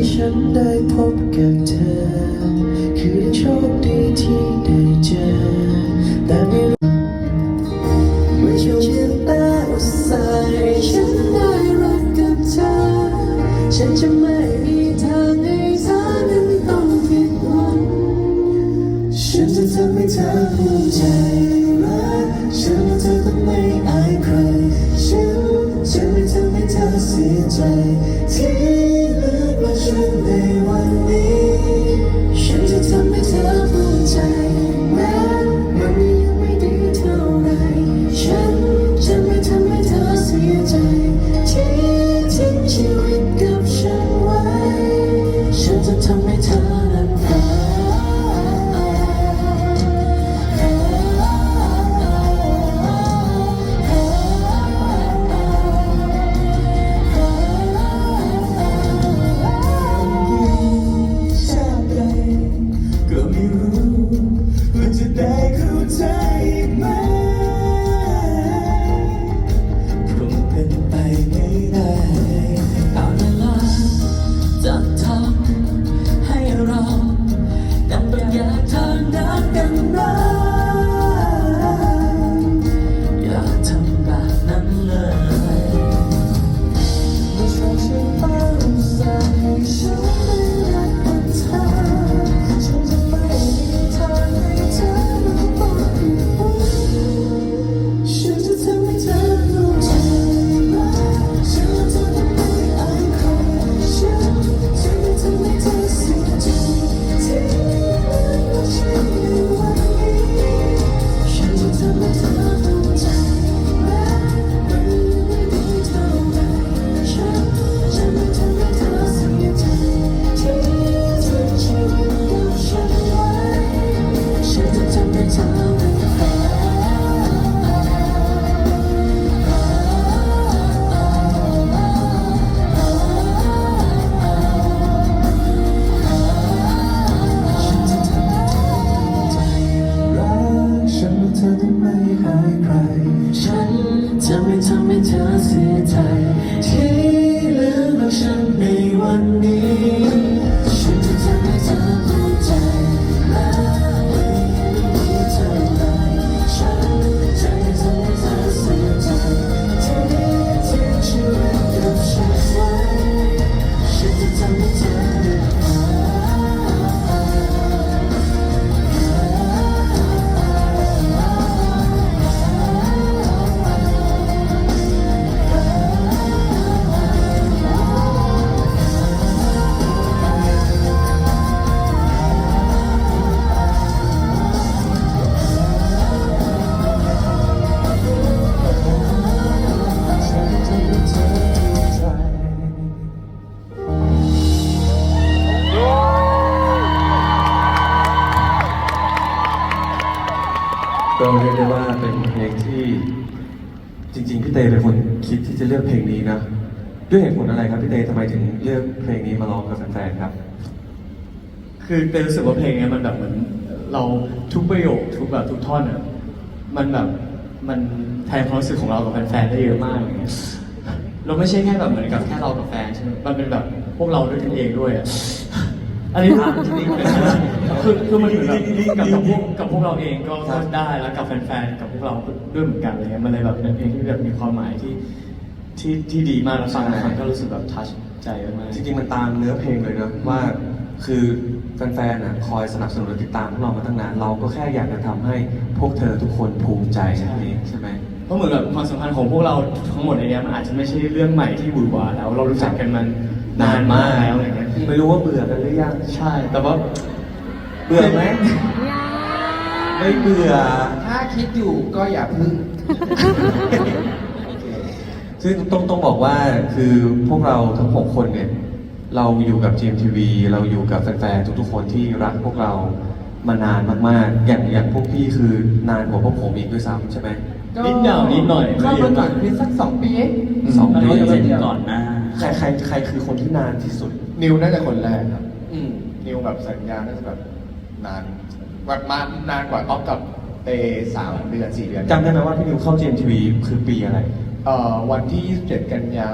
ที่ฉันได้พบกับเธอ คือโชคดีที่ได้เจอ แต่ไม่รู้ว่าโชคชะตาอุตส่าห์ให้ฉันได้รักกับเธอ ฉันจะไม่ เตเป็นคนคิดที่จะเลือกเพลงนี้นะ ด้วยเหตุผลอะไรครับพี่เตทำไมถึงเลือกเพลงนี้มาร้องกับแฟนๆครับ คือเป็นรู้สึกว่าเพลงนี้มันแบบเหมือน เราทุกประโยคทุกแบบทุกท่อนอะมันแบบมันแทนความรู้สึกของเรากับแฟนๆได้เยอะมากอย่างเงี้ยเราไม่ใช่แค่แบบเหมือนกับแค่เรากับแฟนใช่ไหมมันเป็นแบบพวกเราด้วยกันเองด้วยอะ อันนี้ถามจริงๆคือคือมันเหมือนกับกับพวกกับพวกเราเองก็ก็ได้แล้วกับแฟนๆกับพวกเราด้วยเหมือนกันเลยมันเลยแบบเป็นเพลงที่แบบมีความหมายที่ที่ที่ดีมากแล้วฟังแล้วฟังก็รู้สึกแบบทัชใจมากจริงๆมันตามเนื้อเพลงเลยนะว่าคือแฟนๆน่ะคอยสนับสนุนและติดตามพวกเรามาตั้งนาน เราก็แค่อยากจะทำให้พวกเธอทุกคนภูมิใจนั่นเองใช่ไหม เพราะเหมือนแบบความสัมพันธ์ของพวกเราทั้งหมดในเนี้ยมันอาจจะไม่ใช่เรื่องใหม่ที่หวือหวาแล้ว เรารู้จักกันมัน นานมากแล้วอะไรเงี้ยไม่รู้ว่าเบื่อกันหรือยังใช่ แต่ว่าเบื่อไหมไม่เบื่อ ถ้าคิดอยู่ก็อย่าพึ่ง ซึ่งต้องต้องบอกว่าคือพวกเราทั้ง 6 คนเนี่ย เราอยู่กับ GMTV เราอยู่กับแฟนๆทุกๆคนที่รักพวกเรามานานมากๆ อย่างอย่างพวกพี่คือนานกว่าพวกผมอีกด้วยซ้ำใช่ไหมนิดหน่อยนิดหน่อยเข้ามาก่อนคือสักสองปีเองสองปีเราจะเป็นก่อนหน้า ใครใครใครคือคนที่นานที่สุด นิวน่าจะคนแรกครับ อืม นิวแบบสัญญาน่าจะแบบนานแบบมานานกว่าออฟกับเตสามเดือนสี่เดือนจำได้ไหมว่าพี่นิวเข้า GMTV คือปีอะไร เอ่อวันที่ 27 กันยา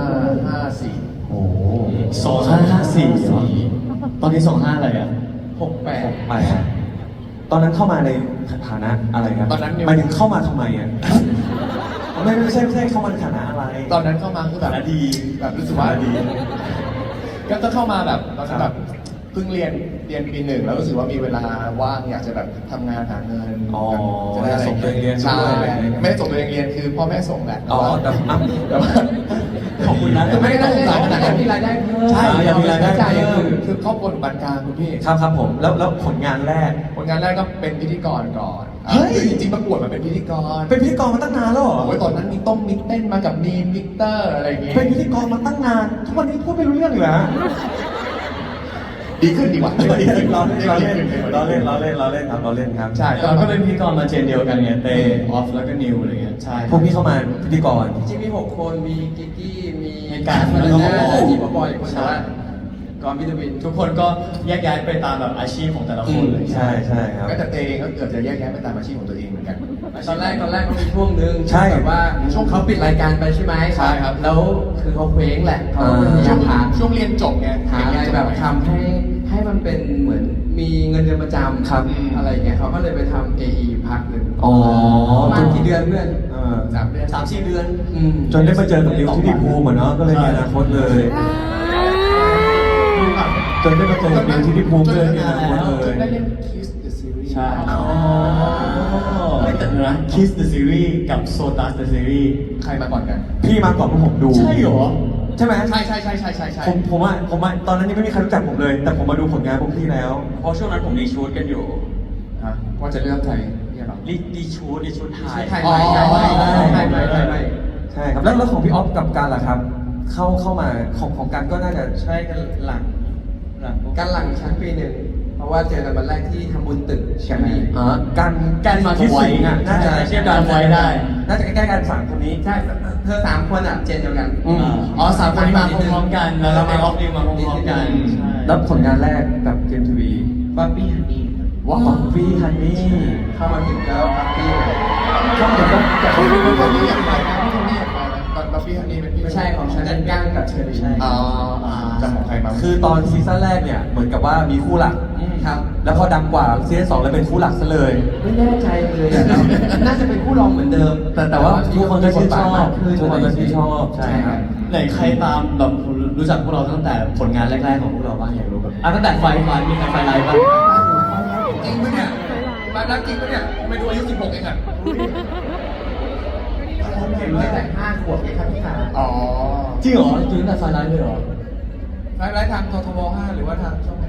2554 โอ้โหสองห้าห้าสี่ตอนนี้สองห้าอะไรอะ68 ไปฮะตอนนั้นเข้ามาในฐานะอะไรครับตอนนั้นยังหมายถึงเข้ามาทำไมอะ ไม่ไม่ใช่ไม่ใช่เข้ามาในฐานะอะไรตอนนั้นเข้ามาคือแบบ ฐานะดีแบบรู้สึกว่าฐานะดี ก็จะเข้ามาแบบตอนนั้นแบบเพิ่งเรียนเรียนปีหนึ่งแล้วรู้สึกว่ามีเวลาว่างอยากจะแบบทำงานหาเงินอ๋อจะได้อะไรส่งตัวเองเรียนใช่ด้วยไม่ได้ส่งตัวเองเรียนคือพ่อแม่ส่งแหละอ๋อแต่อะแต่ว่า ขอบคุณนะแต่ไม่ได้ต้องจ่ายขนาดนั้นมีรายได้เพิ่มใช่อยากมีรายได้จ่ายเพิ่คือมคือครอบครัวปานกลางคุณพี่ ครับครับผมแล้วแล้วผลงานแรก ผลงานแรกก็เป็นพิธีกรก่อน เฮ้ย คือจริงๆประกวดมาเป็นพิธีกรเป็นพิธีกรมาตั้งนานแล้วเหรอ โอ้ยตอนนั้นมีต้มมีเต้นมากับมีมิกเตอร์อะไรอย่างงี้เป็นพิธีกรมาตั้งนาน ทุกวันนี้พูดไม่รู้เรื่องอยู่แล้วดีขึ้นดีกว่าเราเล่นเราเล่นเราเล่นเราเล่นเราเล่นเราเล่นครับเราเล่นครับใช่ เราก็เป็นพธี่กรมาเจนเดียวกันไงเตออฟแล้วก็นิวอะไรเงี้ยใช่พวกพี่เข้ามาพิธีกร จริงๆมี6คน มีกิกกี้ มีมีการมาแล้แล้ววก็ก็มีบอยอีกคนใช่แต่ว่า ก่อนวิตามินทุกคนก็แยกย้ายไปตามแบบอาชีพของแต่ละคนเลยใช่ใช่ครับ ก็แต่เตเองก็เกือบจะแยกแยะไปตามอาชีพของตัวเองเหมือนกัน ตอนแรกตอนแรกก็มีช่วงนึงใช่แบบว่าช่วงเขาปิดรายการไปใช่ไหมใช่ครับ แล้วคือเขาเคว้งแหละเขาก็พยาช่ยาวมงหาช่วงเรียนจบไงหาอะไรแบบทำให้ให้มันเป็นเหมือนมีเงินเดือนประจำครับอะไรอย่างเงี้ยเขาก็เลยไปทำ AE พักหนึ่งอ๋อประมาณกี่เดือนเพื่อนเออสามเดือนสามสี่เดือนอืมจนได้มาเจอกับดิวที่ดีภูมิเหมือนเนาะก็เลยมีอนาคตเลย จนได้มาเจอกับดิวที่ดีภูมิก็เลยมีอนาคตเลยได้เล่น Kiss the Series ใช่ไม่แต่นะ Kiss the Series กับ Sotas the Series ใครมาก่อนกัน พี่มาก่อนพวกผมดู ใช่เหรอ ใช่ไหมใช่ใช่ใช่ใช่ใช่ใช่ผมผมอะผมอะตอนนั้นยังไม่มีใครรู้จักผมเลย แต่ผมมาดูผลงานพวกพี่แล้ว เพราะช่วงนั้นผมรีชูดกันอยู่ฮะว่าจะเลือกใครเนี่ยเหรอรีรีชูดรีชูดถ่ายไทยใหม่ไทยใหม่ไทยใหม่ไทยใหม่ใช่ครับแล้วแล้วของพี่ออฟกับการล่ะครับ เข้าเข้ามาของของการก็น่าจะใช่กันหลัง หลังกันหลังชั้นปีหนึ่งเพราะว่าเจอกันวันแรกที่ทำบุญตึกแชมป์นี้อ๋อการการมาที่ไว้สิงห์อะน่าจะเชื่อการไว้ได้น่าจะใกล้ๆกันสามคนนี้ใช่เธอสามคนอะเจนเดียวกันอืมอ๋อสามคนนี้มาพร้อมๆกันแล้วเราไปออฟดิวมาพร้อมๆกันใช่แล้วผลงานแรกกับเกมทีวีบ๊อบบี้ฮันนี่ว้าวฟรีฮันนี่เข้ามาถึงแล้วบ๊อบบี้เลยช่องเดียวกันกับพี่โทนี่อยากไปนะพี่โทนี่อยากไปนะตอนตอนพี่ฮันนี่เป็นพี่ไม่ ใช่ของฉันเป็นก้างกับเชอรี่อ๋อจำของใครมาคือตอนซีซั่นแรกเนี่ยเหมือนกับว่ามีคู่หลัก ครับ แล้วพอดังกว่าซีซั่นสองเลยเป็นคู่หลักซะเลย ไม่แน่ใจเลยอะครับน่าจะเป็นคู่รองเหมือนเดิม แต่แต่ว่าทุกคนก็ชื่นชอบมากขึ้นทุกคนก็ชื่นชอบใช่ครับ ไหนใครตามแบบรู้จักพวกเราตั้งแต่ผลงานแรกๆของพวกเราบ้างอยากรู้แบบอะตั้งแต่ไฟไฟมีใครไฟไลฟ์บ้างจริงปะเนี่ยมารักจริงปะเนี่ยไม่ดูอายุ 16 เองอะผม เห็นตั้งแต่ห้าขวบเองครับพี่ขาอ๋อจริงเหรอดูตั้งแต่ไฟไลฟ์เลยเหรอไลฟ์ไลฟ์ทางททบ5หรือว่าทางช่องไหน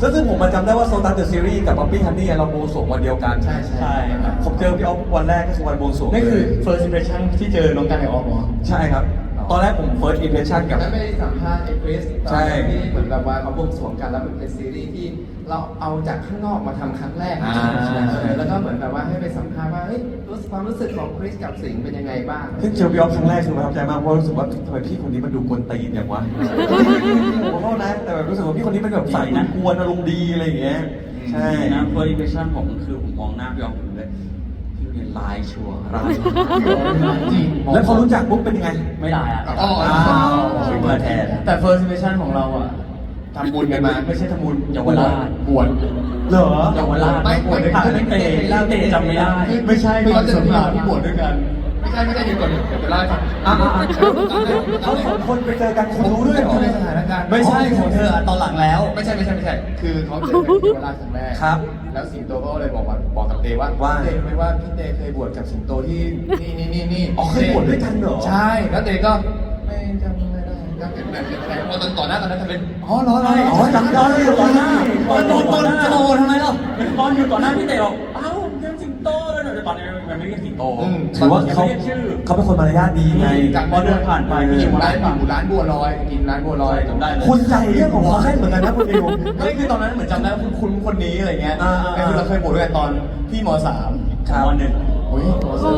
ซึ่งซึ่งผมมาจำได้ว่าโซตัสเดอะซีรีส์กับป๊อปปี้ฮันนี่เราบูสวงวันเดียวกันใช่ใช่ใช่ครับ ผมเจอพี่ออฟวันแรกก็คือวันบูสวงนั่นคือเลย first impression ที่เจอน้องกันในออฟเหรอใช่ครับ ตอนแรกผม first impression กับแล้วไปสัมภาษณ์ไอ้คริสตใช่อนที่เหมือนแบบว่าเขาบวงสรวงกันแล้วมันเป็นซีรีส์ที่เราเอาจากข้างนอกมาทำครั้งแรกอ่า เออแล้วก็เหมือนแบบว่าให้ไปสัมภาษณ์ว่าเฮ้ยรู้สึกความรู้สึกของคริสกับสิงห์เป็นยังไงบ้าง ซึ่งเจอพี่ออฟครั้งแรกคือประทับใจมากเพราะรู้สึกว่าทำไมพี่คนนี้มันดูกวนตีนอย่างวะผมขอโทษนะแต่แบบรู้สึกว่าพี่คนนี้มันแบบสายกวนอารมณ์ดีอะไรอย่างเงี้ยใช่ นะ first impression ผมคือผมมองหน้าพี่ออฟผมเลยพี่ เรียนไลน์ชัวร์ไลน์จริงแล้วพอรู้จักปุ๊บเป็นยังไง ไม่ได้อะอ๋ออ้าวมาแทนแต่ first impression ของเราอะทำบุญกันมาไม่ใช่ทำบุญเยาวราชบวชเหรอเยาวราชไม่ไม่ไม่ไม่เตะเตะจำไม่ได้ ไม่ใช่ไม่ตอนจะสงมีกรานต์ที่บวชด้วยกัน ไม่ใช่ไม่ใช่เดี๋ยวก่อนเดี๋ยวไปเล่าให้ฟังอะอะอะเขาสองคนไปเจอกันคุณรู้ด้วยเหรอในสถานการณ์ ไม่ใช่ของเธออะตอนหลังแล้ว ไม่ใช่ไม่ใช่ไม่ใช่ คือเขาเจอกันที่เวลาครั้งแรกครับแล้วสิงโตก็เลยบอกว่าบอกกับเตว่าว่า เตรู้ไหมว่าพี่เตเคยบวชกับสิงโตที่นี่นี่นี่นี่อ๋อเคยบวชด้วยกันเหรอ ใช่แล้วเตก็ไม่จำไม่ได้ก็เป็นแบบเป็นตอนต่อหน้าตอนนั้นทำเป็นอ๋อเหรอเหรอเหรออ๋อจำได้เลยตอนหน้าตอนตอนตอนจะโตทำไมล่ะตอนอยู่ต่อหน้าพี่เต๋ออ้า ตเลยเดี๋ยวตอนนี้มันไม่เรียกสิงโตอืม ถือว่าเขายังไม่เรียกชื่อเขาเป็นคนมารยาทดีไงจากพอเดินผ่านไปพี่กิยินมร้าร้านนอยู่ร้านบัวลอยกินร้านบัวลอยจำได้เลย คุณใจเรื่องของเขาแค่เหมือนกันนะคุณดิว ไม่คือตอนนั้นเหมือนจำได้ว่าคุณคุณคนนี้อะไรเงี้ยอ่าอ่าแต่คือเราเคยบวชด้วยกันตอนพี่มสามครับมหนึ่งโอ้ยตัวเสือ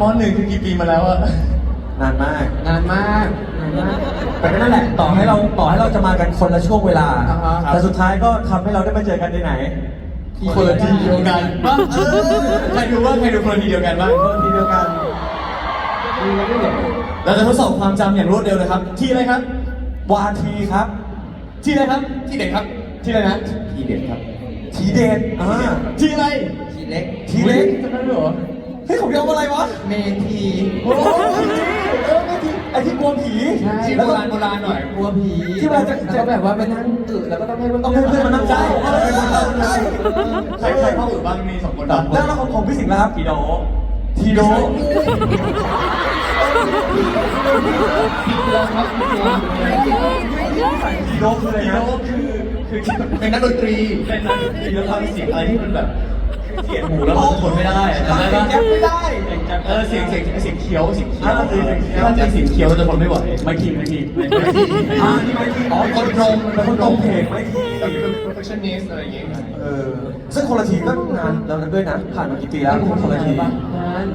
มหนึ่งคือกี่ปีมาแล้วอะนานมาก นานมากนานแต่ก็นั่นแหละ ต่อให้เราต่อให้เราจะมากันคนละช่วงเวลา อ่าฮะ แต่สุดท้ายก็ทำให้เราได้มาเจอกันที่ไหน คนละทีเดียวกันบ้างใครดูว่าใครดูคนละทีเดียวกันบ้างคนละทีเดียวกันเราจะทดสอบความจำอย่างรวดเร็วเลยครับ ที่อะไรครับ วาทีครับ ที่อะไรครับ ที่เด็กครับ ที่อะไรนะ ที่เด็กครับ ทีเด็ดอ่าที่อะไร ทีเล็ก ทีเล็กจำได้ด้วยเหรอ เฮ้ยของพี่เอาอะไรวะ เมทีโอ้ยเออ ไม่ทีไอที่กลัวผีใช่ที่โบราณโบราณหน่อย กลัวผีที่เวลาจะจะแล้วแบบว่าไปนั่งอึแล้วก็ต้องให้ต้องให้เพื่อนมานั่งได้เออเป็นคนเราเลยใครใครเข้าอยู่บ้างมีสองคนบ้างแล้วเราของของพี่สิงห์นะครับทีโดทีโดทีโดคืออะไรทีนะโน้คือคือเป็นนักดนตรีเป็นนักดนตรีแล้วทำเสียงอะไรที่มันแบบ เสียงหูแล้วมันทนไม่ได้จำได้ปะไม่ได้เออเสียงเสียงเสียงเคี้ยวเสียงเคี้ยวอ่าเสียงเขียวถ้าเป็นเสียงเคี้ยวจะทนไม่ไหวไม่ทีไม่ทีไม่ทีไม่ทีอ่านี่ไม่ทีอ๋อคนตรงเป็นคนตรงเพลงไม่ทีน perfectionist อะไรอย่างเงี้ยเออซึ่งคนละทีก็นานแล้วด้วยนะผ่านมากี่ปีแล้วคนละทีนาน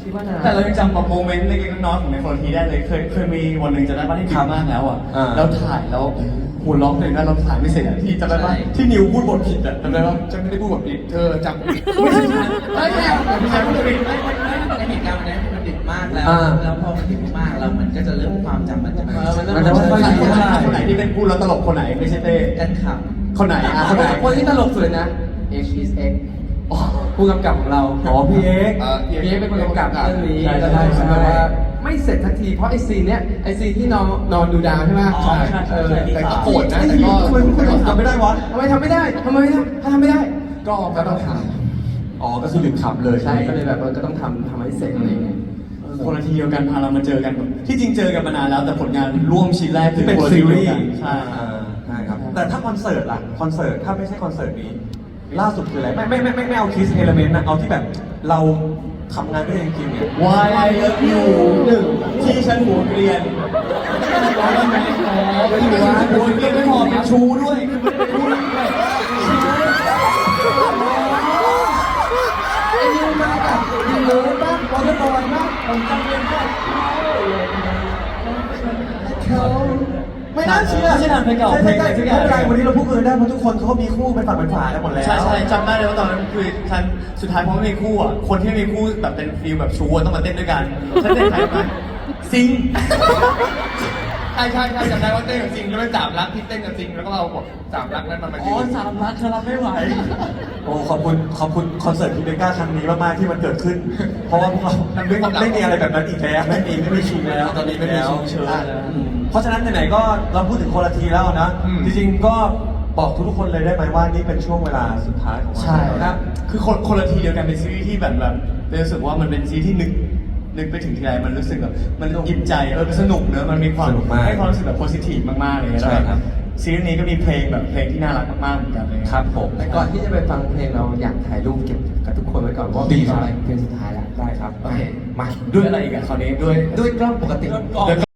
คิดว่านานแต่เรายังจำแบบโมเมนต์เล็กๆน้อยๆของในคนละทีได้เลยเคยเคยมีวันหนึ่งจะได้บ้านที่ดีมากแล้วอะแล้วถ่ายแล้ว หัวร้องเพลงนั้นเราถ่ายไม่เสร็จอะที่จำได้ปะที่นิวพูดบทผิดอะจำได้ปะจะไม่ได้พูดแบบนี้เธอจำไม่ใช่ฉันไม่ใช่ไม่ใช่พูดผิดไม่ไม่ไม่ในเหตุการณ์วันนั้นมันดึกมากแล้ว อ่า แล้วพอมันดึกมากแล้วมันก็จะเริ่มความจำมันจะไม่มันจะไม่ค่อยใครดีเท่าไหร่คนไหนที่เป็นพูดแล้วตลกคนไหนไม่ใช่เต้กันขคนไหนอะคนไหนคนที่ตลกสุดเลยนะ H is X ผู้กำกับของเรา อ๋อพี่เอ็กซ์เอ่อพี่เอ็กซ์เป็นคนกำกับเรื่องนี้ใช่แล้วใช่ก็ใช่แบบว่า ไม่เสร็จทักทีเพราะไอซีนเนี้ยไอซีนที่นอนนอนดูดาวใช่ไหมใช่ใช่ใช่ เออแต่ก็โกรธนะไอ้แต่ทีก็ทำไมคุณจำไม่ได้วะ ทำไมทำไม่ได้ทำไมไม่ทำถ้าทำไม่ได้ ก็ก็ต้องทอ๋อก็คือหยุดขับเลยำใช่ก็เลยแบบว่าก็ต้องทำทำให้เสร็จอะไรอย่างเงี้ย คนละทีเดียวกันพาเรามาเจอกันแบบที่จริงเจอกันมานานแล้วแต่ผลงานร่วมชิ้นแรกคืที่อเป็นคนละซีทีเดีรียวกันส์ ใช่ อ่าใช่ครับ แต่ถ้าคอนเสิร์ตล่ะ คอนเสิร์ต ถ้าไม่ใช่คอนเสิร์ตนี้ ล่าสุดคืออะไร ไม่ไม่ไม่ไม่ไม่เอาคิสเอลเมนต์นะ เอาที่แบบเรา ทำงานด้วยกันจริงๆเนี่ย Why I Love You หนึ่งที่ฉันหัวเกรียนร้อยไหมอ๋อไม่ใช่หัวเกรียนไม่พอมีชูด้วย เชื่อไม่ใช่นานเพลงเก่าใช่ใช่ใช่เพลงไม่เก่าเป็นไรวันนี้เราพูดคุยกันได้เพราะทุกคนเขาก็มีคู่เป็นฝั่งเป็นฝากันหมดแล้ว ใช่ใช่จำได้เลยว่าตอนนั้นคือฉันสุดท้ายเพราะไม่มีคู่อะคนที่ไม่มีคู่แบบเป็นฟิลแบบชูอะต้องมาเต้นด้วยกันฉันเต้นใครไหมซิงใช่ใช่ใช่จำได้ว่าเต้นกับจริงแล้วเป็นสามรักที่เต้นกับจริงแล้วก็เราบอกสามรักนั้นมันมาอ๋อสามรักเธอรับไม่ไหว โอ้ขอบคุณขอบคุณคอนเสิร์ตพีเบก้าครั้งนี้มากๆที่มันเกิดขึ้น เพราะว่าพวกเราไม่ไม่มีอะไรแบบนั้นอีกแล้วไม่มีไม่มีชิงแล้วตอนนี้ไม่มีชิงเชิญอะอืม เพราะฉะนั้นไหนๆก็เราพูดถึงคนละทีแล้วนะจริงๆก็บอกทุกๆคนเลยได้ไหมว่านี่เป็นช่วงเวลาสุดท้ายของเราใช่ครับคือคนคนละทีเดียวกันเป็นซีรีส์ที่แบบแบบเป็นรู้สึกว่ามันเป็นซีรีส์ที่นึกนึกไปถึงทีไรมันรู้สึกแบบมันอิ่มใจเออมันสนุกเนอะมันมีความสนุกมากให้ความรู้สึกแบบโพสิทีฟมากๆเลยแล้วใช่ครับซีรีส์นี้ก็มีเพลงแบบเพลงที่น่ารักมากๆเหมือนกันเลยครับผม แต่ก่อนที่จะไปฟังเพลงเราอยากถ่ายรูปเก็บกับทุกคนไว้ก่อนว่าดีมีครับอะไรเพลงสุดท้ายแล้วได้ครับ โอเคมาด้วยอะไรอีกอะคราวนี้ด้วยด้วยกล้องปกติ ด้วย